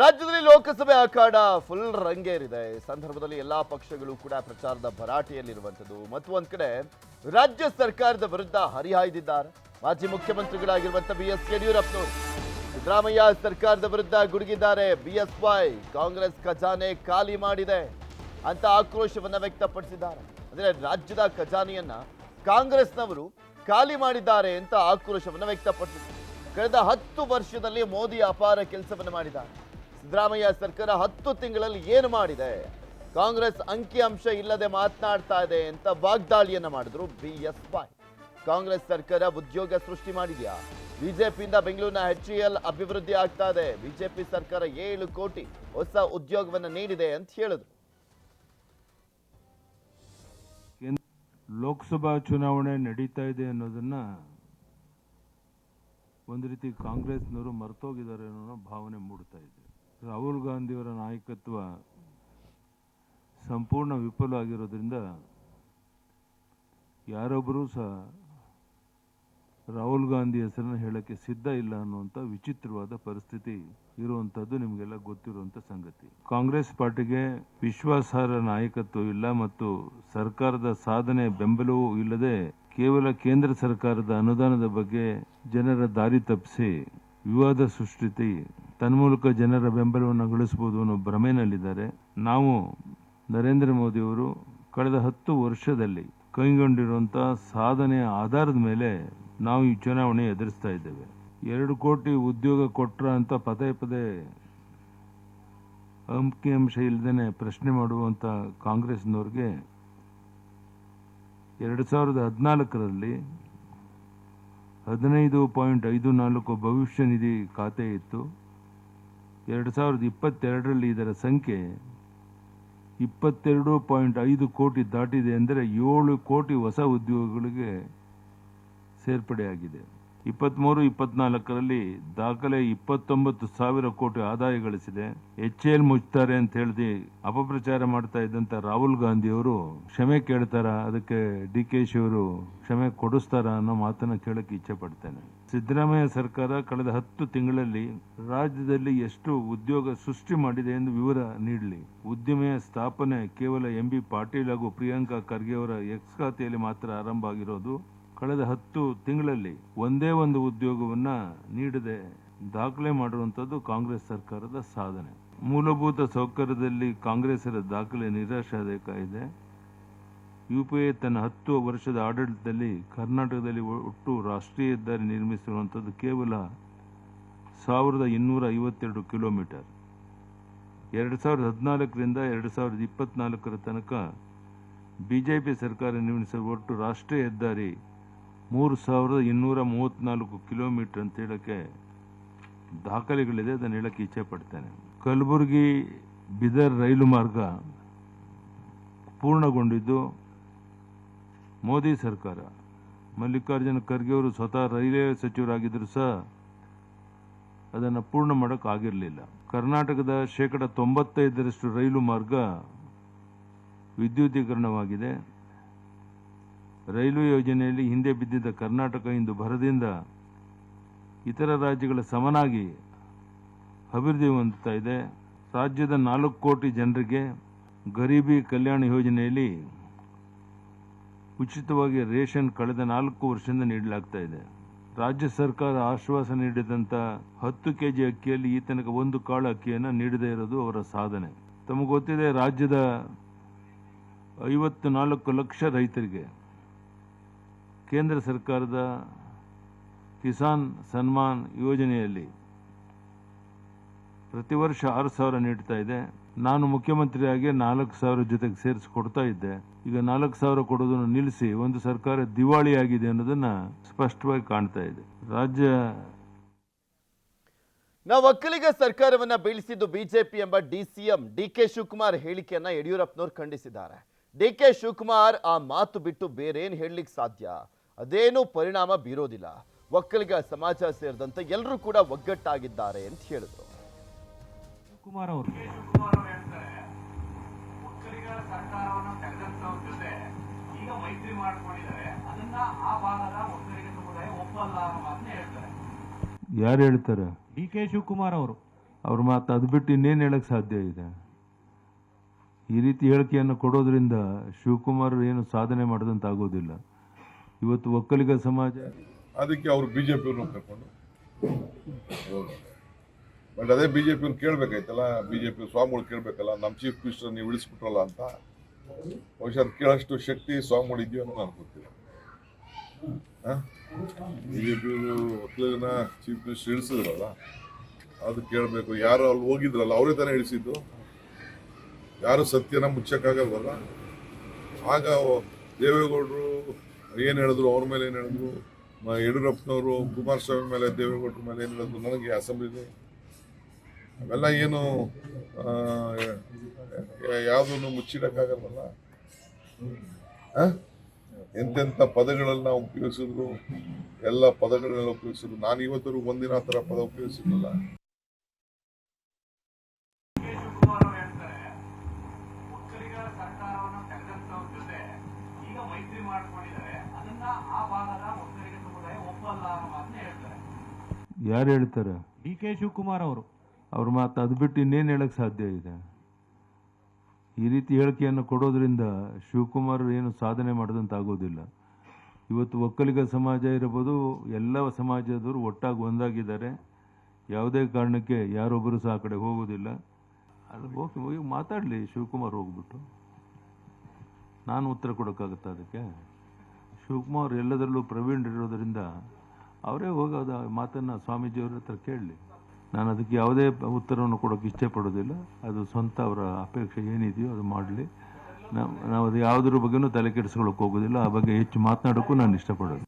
ರಾಜ್ಯದಲ್ಲಿ ಲೋಕಸಭೆ ಅಖಾಡ ಫುಲ್ ರಂಗೇರಿದೆ. ಈ ಸಂದರ್ಭದಲ್ಲಿ ಎಲ್ಲಾ ಪಕ್ಷಗಳು ಕೂಡ ಪ್ರಚಾರದ ಭರಾಟೆಯಲ್ಲಿರುವಂಥದ್ದು. ಮತ್ತು ಒಂದ್ ಕಡೆ ರಾಜ್ಯ ಸರ್ಕಾರದ ವಿರುದ್ಧ ಹರಿಹಾಯ್ದಿದ್ದಾರೆ. ಮಾಜಿ ಮುಖ್ಯಮಂತ್ರಿಗಳಾಗಿರುವಂತಹ ಬಿ ಎಸ್ ಯಡಿಯೂರಪ್ಪನವರು. ಸಿದ್ದರಾಮಯ್ಯ ಸರ್ಕಾರದ ವಿರುದ್ಧ ಗುಡುಗಿದ್ದಾರೆ. ಬಿ ಎಸ್ ವೈ, ಕಾಂಗ್ರೆಸ್ ಖಜಾನೆ ಖಾಲಿ ಮಾಡಿದೆ ಅಂತ ಆಕ್ರೋಶವನ್ನ ವ್ಯಕ್ತಪಡಿಸಿದ್ದಾರೆ. ಅಂದ್ರೆ ರಾಜ್ಯದ ಖಜಾನೆಯನ್ನ ಕಾಂಗ್ರೆಸ್ನವರು ಖಾಲಿ ಮಾಡಿದ್ದಾರೆ ಅಂತ ಆಕ್ರೋಶವನ್ನ ವ್ಯಕ್ತಪಡಿಸಿದ್ದಾರೆ. ಕಳೆದ ಹತ್ತು ವರ್ಷದಲ್ಲಿ ಮೋದಿ ಅಪಾರ ಕೆಲಸವನ್ನು ಮಾಡಿದ್ದಾರೆ. ಸಿದ್ದರಾಮಯ್ಯ ಸರ್ಕಾರ ಹತ್ತು ತಿಂಗಳಲ್ಲಿ ಏನು ಮಾಡಿದೆ? ಕಾಂಗ್ರೆಸ್ ಅಂಕಿಅಂಶ ಇಲ್ಲದೆ ಮಾತನಾಡ್ತಾ ಇದೆ ಅಂತ ವಾಗ್ದಾಳಿಯನ್ನ ಮಾಡಿದ್ರು ಬಿ ಎಸ್ ವೈ ಕಾಂಗ್ರೆಸ್ ಸರ್ಕಾರ ಉದ್ಯೋಗ ಸೃಷ್ಟಿ ಮಾಡಿದ್ಯಾ? ಬಿಜೆಪಿಯಿಂದ ಬೆಂಗಳೂರಿನ ಎಚ್ ಎಲ್ ಅಭಿವೃದ್ಧಿ ಆಗ್ತಾ ಇದೆ. ಬಿಜೆಪಿ ಸರ್ಕಾರ ಏಳು ಕೋಟಿ ಹೊಸ ಉದ್ಯೋಗವನ್ನ ನೀಡಿದೆ ಅಂತ ಹೇಳಿದ್ರು. ಲೋಕಸಭಾ ಚುನಾವಣೆ ನಡೀತಾ ಇದೆ ಅನ್ನೋದನ್ನ ಒಂದು ರೀತಿ ಕಾಂಗ್ರೆಸ್ನವರು ಮರ್ತೋಗಿದ್ದಾರೆ ಅನ್ನೋ ಭಾವನೆ ಮೂಡ್ತಾ ಇದೆ. ರಾಹುಲ್ ಗಾಂಧಿಯವರ ನಾಯಕತ್ವ ಸಂಪೂರ್ಣ ವಿಫಲ ಆಗಿರೋದ್ರಿಂದ ಯಾರೊಬ್ಬರೂ ಸಹ ರಾಹುಲ್ ಗಾಂಧಿ ಹೆಸರನ್ನು ಹೇಳಕ್ಕೆ ಸಿದ್ಧ ಇಲ್ಲ ಅನ್ನುವಂಥ ವಿಚಿತ್ರವಾದ ಪರಿಸ್ಥಿತಿ ಇರುವಂಥದ್ದು ನಿಮಗೆಲ್ಲ ಗೊತ್ತಿರುವಂಥ ಸಂಗತಿ. ಕಾಂಗ್ರೆಸ್ ಪಾರ್ಟಿಗೆ ವಿಶ್ವಾಸಾರ್ಹ ನಾಯಕತ್ವ ಇಲ್ಲ ಮತ್ತು ಸರ್ಕಾರದ ಸಾಧನೆ ಬೆಂಬಲವೂ ಇಲ್ಲದೆ ಕೇವಲ ಕೇಂದ್ರ ಸರ್ಕಾರದ ಅನುದಾನದ ಬಗ್ಗೆ ಜನರ ದಾರಿ ತಪ್ಪಿಸಿ ವಿವಾದ ಸೃಷ್ಟಿತಿ ತನ್ಮೂಲಕ ಜನರ ಬೆಂಬಲವನ್ನು ಗಳಿಸಬಹುದು ಅನ್ನೋ ಭ್ರಮೆಯಲ್ಲಿದ್ದಾರೆ ನಾವು ನರೇಂದ್ರ ಮೋದಿಯವರು ಕಳೆದ ಹತ್ತು ವರ್ಷದಲ್ಲಿ ಕೈಗೊಂಡಿರುವಂತಹ ಸಾಧನೆಯ ಆಧಾರದ ಮೇಲೆ ನಾವು ಈ ಚುನಾವಣೆ ಎದುರಿಸ್ತಾ ಇದ್ದೇವೆ. ಎರಡು ಕೋಟಿ ಉದ್ಯೋಗ ಕೊಟ್ರ ಅಂತ ಪದೇ ಪದೇ ಅಂಕಿಅಂಶ ಇಲ್ಲದೇ ಪ್ರಶ್ನೆ ಮಾಡುವಂಥ ಕಾಂಗ್ರೆಸ್ನವ್ರಿಗೆ ಎರಡು ಸಾವಿರದ ಹದಿನಾಲ್ಕರಲ್ಲಿ ಹದಿನೈದು ಪಾಯಿಂಟ್ ಐದು ನಾಲ್ಕು ಭವಿಷ್ಯ ನಿಧಿ ಖಾತೆ ಇತ್ತು. ಎರಡು ಸಾವಿರದ ಇಪ್ಪತ್ತೆರಡರಲ್ಲಿ ಇದರ ಸಂಖ್ಯೆ ಇಪ್ಪತ್ತೆರಡು ಪಾಯಿಂಟ್ ಐದು ಕೋಟಿ ದಾಟಿದೆ ಅಂದರೆ ಏಳು ಕೋಟಿ ಹೊಸ ಉದ್ಯೋಗಗಳಿಗೆ ಸೇರ್ಪಡೆಯಾಗಿದೆ. ಇಪ್ಪತ್ತ್ಮೂರು ಇಪ್ಪತ್ನಾಲ್ಕರಲ್ಲಿ ದಾಖಲೆ ಇಪ್ಪತ್ತೊಂಬತ್ತು ಸಾವಿರ ಕೋಟಿ ಆದಾಯ ಗಳಿಸಿದೆ. ಎಚ್ ಎಲ್ ಮುಚ್ತಾರೆ ಅಂತ ಹೇಳಿ ಅಪಪ್ರಚಾರ ಮಾಡ್ತಾ ಇದ್ದಂತ ರಾಹುಲ್ ಗಾಂಧಿ ಅವರು ಕ್ಷಮೆ ಕೇಳ್ತಾರ, ಅದಕ್ಕೆ ಡಿ ಕೆ ಶಿ ಅವರು ಕ್ಷಮೆ ಕೊಡಿಸ್ತಾರ ಅನ್ನೋ ಮಾತನ್ನ ಕೇಳಕ್ಕೆ ಇಚ್ಛೆ ಪಡ್ತೇನೆ. ಸಿದ್ದರಾಮಯ್ಯ ಸರ್ಕಾರ ಕಳೆದ ಹತ್ತು ತಿಂಗಳಲ್ಲಿ ರಾಜ್ಯದಲ್ಲಿ ಎಷ್ಟು ಉದ್ಯೋಗ ಸೃಷ್ಟಿ ಮಾಡಿದೆ ಎಂದು ವಿವರ ನೀಡಲಿ. ಉದ್ಯಮೆಯ ಸ್ಥಾಪನೆ ಕೇವಲ ಎಂ ಬಿ ಪಾಟೀಲ್ ಹಾಗೂ ಪ್ರಿಯಾಂಕಾ ಖರ್ಗೆ ಅವರ ಎಕ್ಸ್ ಖಾತೆಯಲ್ಲಿ ಮಾತ್ರ ಆರಂಭ ಆಗಿರೋದು ಕಳೆದ ಹತ್ತು ತಿಂಗಳಲ್ಲಿ ಒಂದೇ ಒಂದು ಉದ್ಯೋಗವನ್ನ ನೀಡದೆ ದಾಖಲೆ ಮಾಡುವಂಥದ್ದು ಕಾಂಗ್ರೆಸ್ ಸರ್ಕಾರದ ಸಾಧನೆ. ಮೂಲಭೂತ ಸೌಕರ್ಯದಲ್ಲಿ ಕಾಂಗ್ರೆಸ್ಸರ ದಾಖಲೆ ನಿರಾಶಾದಾಯಕ ಇದೆ. ಎ ತನ್ನ ಹತ್ತು ವರ್ಷದ ಆಡಳಿತದಲ್ಲಿ ಕರ್ನಾಟಕದಲ್ಲಿ ಒಟ್ಟು ರಾಷ್ಟ್ರೀಯ ಹೆದ್ದಾರಿ ನಿರ್ಮಿಸಿರುವಂಥದ್ದು ಕೇವಲ ಸಾವಿರದ ಇನ್ನೂರ ಐವತ್ತೆರಡು ಕಿಲೋಮೀಟರ್. ಎರಡು ಸಾವಿರದ ಹದಿನಾಲ್ಕರಿಂದ ಎರಡು ಸಾವಿರದ ಇಪ್ಪತ್ತ್ನಾಲ್ಕರ ತನಕ ಬಿಜೆಪಿ ಸರ್ಕಾರ ನಿರ್ಮಿಸಿರುವ ಒಟ್ಟು ರಾಷ್ಟ್ರೀಯ ಹೆದ್ದಾರಿ ಮೂರು ಸಾವಿರದ ಇನ್ನೂರ ಮೂವತ್ತ್ನಾಲ್ಕು ಕಿಲೋಮೀಟರ್ ಅಂತ ಹೇಳೋಕ್ಕೆ ದಾಖಲೆಗಳಿದೆ, ಅದನ್ನು ಹೇಳಕ್ಕೆ ಇಚ್ಛೆ ಪಡ್ತೇನೆ. ಕಲಬುರಗಿ ಬಿದರ್ ರೈಲು ಮಾರ್ಗ ಪೂರ್ಣಗೊಂಡಿದ್ದು ಮೋದಿ ಸರ್ಕಾರ. ಮಲ್ಲಿಕಾರ್ಜುನ ಖರ್ಗೆ ಅವರು ಸ್ವತಃ ರೈಲ್ವೆ ಸಚಿವರಾಗಿದ್ದರೂ ಸಹ ಅದನ್ನು ಪೂರ್ಣ ಮಾಡೋಕ್ಕಾಗಿರಲಿಲ್ಲ ಕರ್ನಾಟಕದ ಶೇಕಡ ತೊಂಬತ್ತೈದರಷ್ಟು ರೈಲು ಮಾರ್ಗ ವಿದ್ಯುದೀಕರಣವಾಗಿದೆ. ರೈಲ್ವೆ ಯೋಜನೆಯಲ್ಲಿ ಹಿಂದೆ ಬಿದ್ದಿದ್ದ ಕರ್ನಾಟಕ ಇಂದು ಭರದಿಂದ ಇತರ ರಾಜ್ಯಗಳ ಸಮನಾಗಿ ಅಭಿವೃದ್ಧಿ ಹೊಂದುತ್ತಾ ಇದೆ. ರಾಜ್ಯದ ನಾಲ್ಕು ಕೋಟಿ ಜನರಿಗೆ ಗರೀಬಿ ಕಲ್ಯಾಣ ಯೋಜನೆಯಲ್ಲಿ ಉಚಿತವಾಗಿ ರೇಷನ್ ಕಳೆದ ನಾಲ್ಕು ವರ್ಷದಿಂದ ನೀಡಲಾಗ್ತಾ ಇದೆ. ರಾಜ್ಯ ಸರ್ಕಾರ ಆಶ್ವಾಸನೆ ನೀಡಿದಂತ ಹತ್ತು ಕೆಜಿ ಅಕ್ಕಿಯಲ್ಲಿ ಈ ತನಕ ಒಂದು ಕಾಳು ಅಕ್ಕಿಯನ್ನು ನೀಡದೇ ಇರೋದು ಅವರ ಸಾಧನೆ. ತಮಗೆ ಗೊತ್ತಿದೆ, ರಾಜ್ಯದ ಐವತ್ತು ನಾಲ್ಕು ಲಕ್ಷ ರೈತರಿಗೆ ಕೇಂದ್ರ ಸರ್ಕಾರದ ಕಿಸಾನ್ ಸನ್ಮಾನ್ ಯೋಜನೆಯಲ್ಲಿ ಪ್ರತಿ ವರ್ಷ ಆರು ಸಾವಿರ ನೀಡ್ತಾ ಇದೆ. ನಾನು ಮುಖ್ಯಮಂತ್ರಿಯಾಗಿ ನಾಲ್ಕು ಸಾವಿರ ಜೊತೆಗೆ ಸೇರಿಸಿ ಕೊಡ್ತಾ ಇದ್ದೆ. ಈಗ ನಾಲ್ಕು ಸಾವಿರ ಕೊಡೋದನ್ನು ನಿಲ್ಲಿಸಿ ಒಂದು ಸರ್ಕಾರ ದಿವಾಳಿ ಆಗಿದೆ ಅನ್ನೋದನ್ನ ಸ್ಪಷ್ಟವಾಗಿ ಕಾಣ್ತಾ ಇದೆ. ರಾಜ್ಯ ನಾವು ಒಕ್ಕಲಿಗ ಸರ್ಕಾರವನ್ನ ಬೀಳಿಸಿದ್ದು ಬಿಜೆಪಿ ಎಂಬ ಡಿಸಿಎಂ ಡಿ ಕೆ ಶಿವಕುಮಾರ್ ಹೇಳಿಕೆಯನ್ನ ಯಡಿಯೂರಪ್ಪನವರು ಖಂಡಿಸಿದ್ದಾರೆ. ಡಿ ಕೆ ಶಿವಕುಮಾರ್ ಆ ಮಾತು ಬಿಟ್ಟು ಬೇರೇನ್ ಹೇಳಲಿಕ್ಕೆ ಸಾಧ್ಯ? ಅದೇನು ಪರಿಣಾಮ ಬೀರೋದಿಲ್ಲ. ಒಕ್ಕಲಿಗ ಸಮಾಜ ಸೇರಿದಂತೆ ಎಲ್ಲರೂ ಕೂಡ ಒಗ್ಗಟ್ಟಾಗಿದ್ದಾರೆ ಅಂತ ಹೇಳಿದ್ರು. ಕುಮಾರ್ ಅವರು. ಒಕ್ಕಲಿಗ ಸರ್ಕಾರವನ್ನು ಜೊತೆ ಈಗ ಮೈತ್ರಿ ಮಾಡ್ಕೊಂಡಿದ್ದಾರೆ. ಅದನ್ನ ಆ ಭಾಗದ ಒಕ್ಕಲಿಗ ಸಮುದಾಯ ಒಪ್ಪಲ್ಲ ಅನ್ನೋ ಮಾತನ್ನ ಹೇಳ್ತಾರೆ. ಯಾರು ಹೇಳ್ತಾರೆ? ಡಿ ಕೆ ಶಿವಕುಮಾರ್ ಅವರು. ಅವ್ರ ಮಾತು ಅದು ಬಿಟ್ಟು ಇನ್ನೇನು ಹೇಳಕ್ ಸಾಧ್ಯ ಇದೆ? ಈ ರೀತಿ ಹೇಳಿಕೆಯನ್ನು ಕೊಡೋದ್ರಿಂದ ಶಿವಕುಮಾರ್ ಏನು ಸಾಧನೆ ಮಾಡಿದಂತ ಆಗೋದಿಲ್ಲ ಇವತ್ತು ಒಕ್ಕಲಿಗ ಸಮಾಜ. ಅದಕ್ಕೆ ಅವರು ಬಿ ಜೆ ಪಿಯವ್ರನ್ನ ಕರ್ಕೊಂಡು ಬಟ್ ಅದೇ ಬಿ ಜೆ ಪಿಯವ್ರು ಕೇಳಬೇಕಾಯ್ತಲ್ಲ ಬಿ ಜೆ ಪಿ ಸ್ವಾಮಿಗಳು ಕೇಳಬೇಕಲ್ಲ, ನಮ್ಮ ಚೀಫ್ ಮಿನಿಸ್ಟರ್ ನೀವು ಇಳಿಸ್ಬಿಟ್ರಲ್ಲ ಅಂತ. ಬಹುಶಃ ಕೇಳೋಷ್ಟು ಶಕ್ತಿ ಸ್ವಾಮಿಗಳು ಇದೆಯೋ ಅನ್ನೋ ನಾನು ಗೊತ್ತಿಲ್ಲ. ಬಿ ಜೆ ಪಿಯವರು ಒಕ್ಕಲಿಗನ ಚೀಫ್ ಮಿನಿಸ್ಟರ್ ಇಳಿಸಿದ್ರಲ್ಲ, ಅದು ಕೇಳಬೇಕು. ಯಾರು ಅಲ್ಲಿ ಹೋಗಿದ್ರಲ್ಲ, ಅವರೇ ತಾನೇ ಇಳಿಸಿದ್ದು? ಯಾರು ಸತ್ಯನ ಮುಚ್ಚಕ್ಕಾಗಲ್ವಲ್ಲ? ಆಗ ದೇವೇಗೌಡರು ಏನು ಹೇಳಿದ್ರು ಅವ್ರ ಮೇಲೆ ಏನು ಹೇಳಿದ್ರು? ಯಡಿಯೂರಪ್ಪನವರು ಕುಮಾರಸ್ವಾಮಿ ಮೇಲೆ, ದೇವೇಗೌಡರ ಮೇಲೆ ಏನು ಹೇಳಿದ್ರು? ನನಗೆ ಅಸೆಂಬ್ಲಿಲಿ ಅವೆಲ್ಲ ಏನು ಯಾವುದನ್ನು ಮುಚ್ಚಿಡೋಕ್ಕಾಗಲ್ಲ? ಎಂತೆಂಥ ಪದಗಳನ್ನು ನಾವು ಉಪಯೋಗಿಸಿದ್ರು? ಎಲ್ಲ ಪದಗಳನ್ನೆಲ್ಲ ಉಪಯೋಗಿಸಿದ್ರು. ನಾನು ಇವತ್ತರೂ ಒಂದಿನ ಆ ಥರ ಪದ ಉಪಯೋಗಿಸಿರಲಿಲ್ಲ. ಯಾರು ಹೇಳ್ತಾರೆ? ಡಿ ಕೆ ಶಿವಕುಮಾರ್ ಅವರು. ಅವ್ರ ಮಾತು ಅದು ಬಿಟ್ಟು ಇನ್ನೇನು ಹೇಳಕ್ಕೆ ಸಾಧ್ಯ ಇದೆ? ಈ ರೀತಿ ಹೇಳಿಕೆಯನ್ನು ಕೊಡೋದ್ರಿಂದ ಶಿವಕುಮಾರ್ ಏನು ಸಾಧನೆ ಮಾಡಿದಂತಾಗೋದಿಲ್ಲ ಇವತ್ತು ಒಕ್ಕಲಿಗ ಸಮಾಜ ಇರಬಹುದು ಎಲ್ಲ ಸಮಾಜದವರು ಒಟ್ಟಾಗಿ ಒಂದಾಗಿದ್ದಾರೆ. ಯಾವುದೇ ಕಾರಣಕ್ಕೆ ಯಾರೊಬ್ಬರು ಸಹ ಆ ಕಡೆ ಹೋಗೋದಿಲ್ಲ. ಅದು ಹೋಗಿ ಹೋಗಿ ಮಾತಾಡಲಿ ಶಿವಕುಮಾರ್ ಹೋಗ್ಬಿಟ್ಟು. ನಾನು ಉತ್ತರ ಕೊಡೋಕ್ಕಾಗತ್ತಾ ಅದಕ್ಕೆ? ಶಿವಕುಮಾರ್ ಎಲ್ಲದರಲ್ಲೂ ಪ್ರವೀಣರಿರೋದ್ರಿಂದ ಅವರೇ ಹೋಗೋದು ಮಾತನ್ನು ಸ್ವಾಮೀಜಿಯವ್ರ ಹತ್ರ ಕೇಳಲಿ. ನಾನು ಅದಕ್ಕೆ ಯಾವುದೇ ಉತ್ತರವನ್ನು ಕೊಡೋಕೆ ಇಷ್ಟಪಡೋದಿಲ್ಲ ಅದು ಸ್ವಂತ ಅವರ ಅಪೇಕ್ಷೆ ಏನಿದೆಯೋ ಅದು ಮಾಡಲಿ. ನಾವು ನಾವು ಅದು ಯಾವುದ್ರ ಬಗ್ಗೆನೂ ತಲೆ ಕೆಡಿಸ್ಕೊಳ್ಳೋಕೆ ಹೋಗೋದಿಲ್ಲ. ಆ ಬಗ್ಗೆ ಹೆಚ್ಚು ಮಾತನಾಡೋಕ್ಕೂ ನಾನು ಇಷ್ಟಪಡೋದು